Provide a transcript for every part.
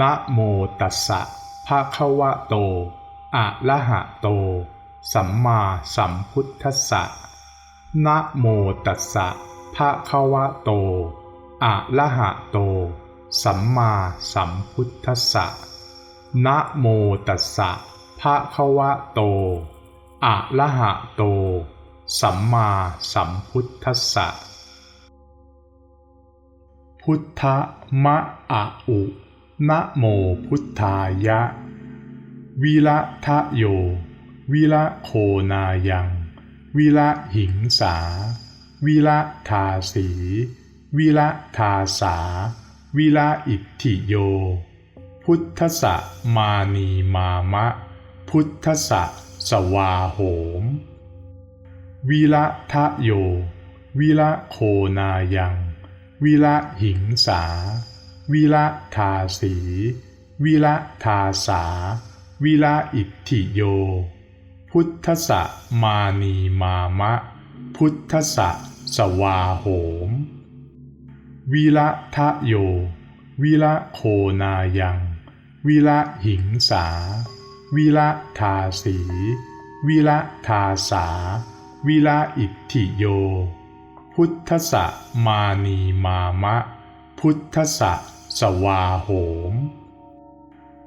นะโมตัสสะภะคะวะโต อะระหะโต สัมมาสัมพุทธัสสะนะโมตัสสะภะคะวะโต อะระหะโต สัมมาสัมพุทธัสสะนะโมตัสสะภะคะวะโต อะระหะโต สัมมาสัมพุทธัสสะพุทธมะอะอุ นะโมพุทธายะ วิระทะโย วิระโคนายัง วิระหิงสา วิระทาสี วิระทาสา วิระอิทธิโย พุทธะมานีมามะ พุทธะสวาโหม วิระทะโย วิระโคนายัง วิระหิงสา วิระทาสี วิระทาสา วิระอิทธิโย พุทธสะมานีมามะ พุทธสะสวาโหม วิระทะโย วิระโคนายัง วิระหิงสา วิระทาสี วิระทาสา วิระอิทธิโย พุทธสะมานีมามะ พุทธสะ สวาโหม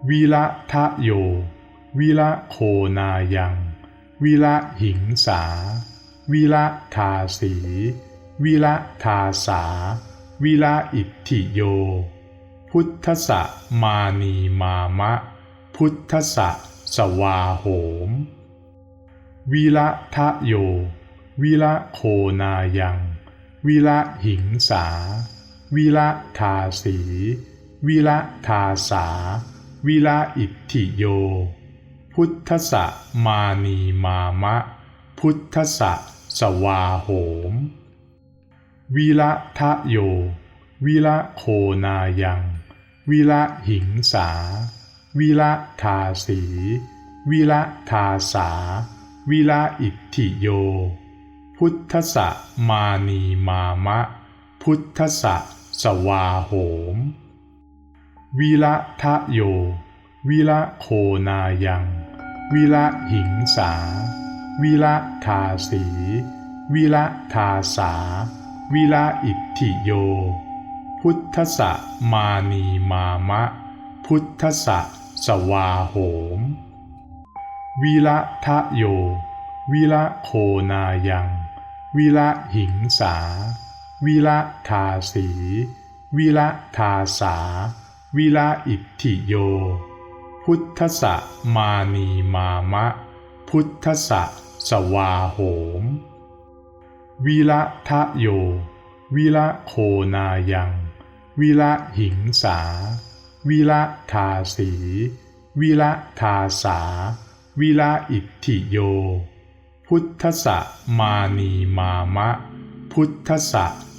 วิระทะโย วิระโคนายัง วิระหิงสา วิระทาสี วิระทาสา วิระอิทธิโย พุทธะมานีมามะ พุทธะสวาโหม วิระทะโย วิระโคนายัง วิระหิงสา วิระทาสี วิระทาสา วิระอิทธิโย พุทธสะมานีมามะ พุทธสะสวาโหม วิระทะโย วิระโคนายัง วิระหิงสา วิระทาสี วิระทาสา วิระอิทธิโย พุทธสะมานีมามะ พุทธสะ สวาโหม วิระทะโย วิระโคนายัง วิระหิงสา วิระทาสี วิระทาสา วิระอิทธิโย พุทธะมานีมามะ พุทธะสวาโหม วิระทะโย วิระโคนายัง วิระหิงสา วิระทาสี วิระทาสา วิระอิทธิโย พุทธสะมานีมามะ พุทธสะสวาโหม วิระทะโย วิระโคนายัง วิระหิงสา วิระทาสี วิระทาสา วิระอิทธิโย พุทธสะมานีมามะ พุทธสะ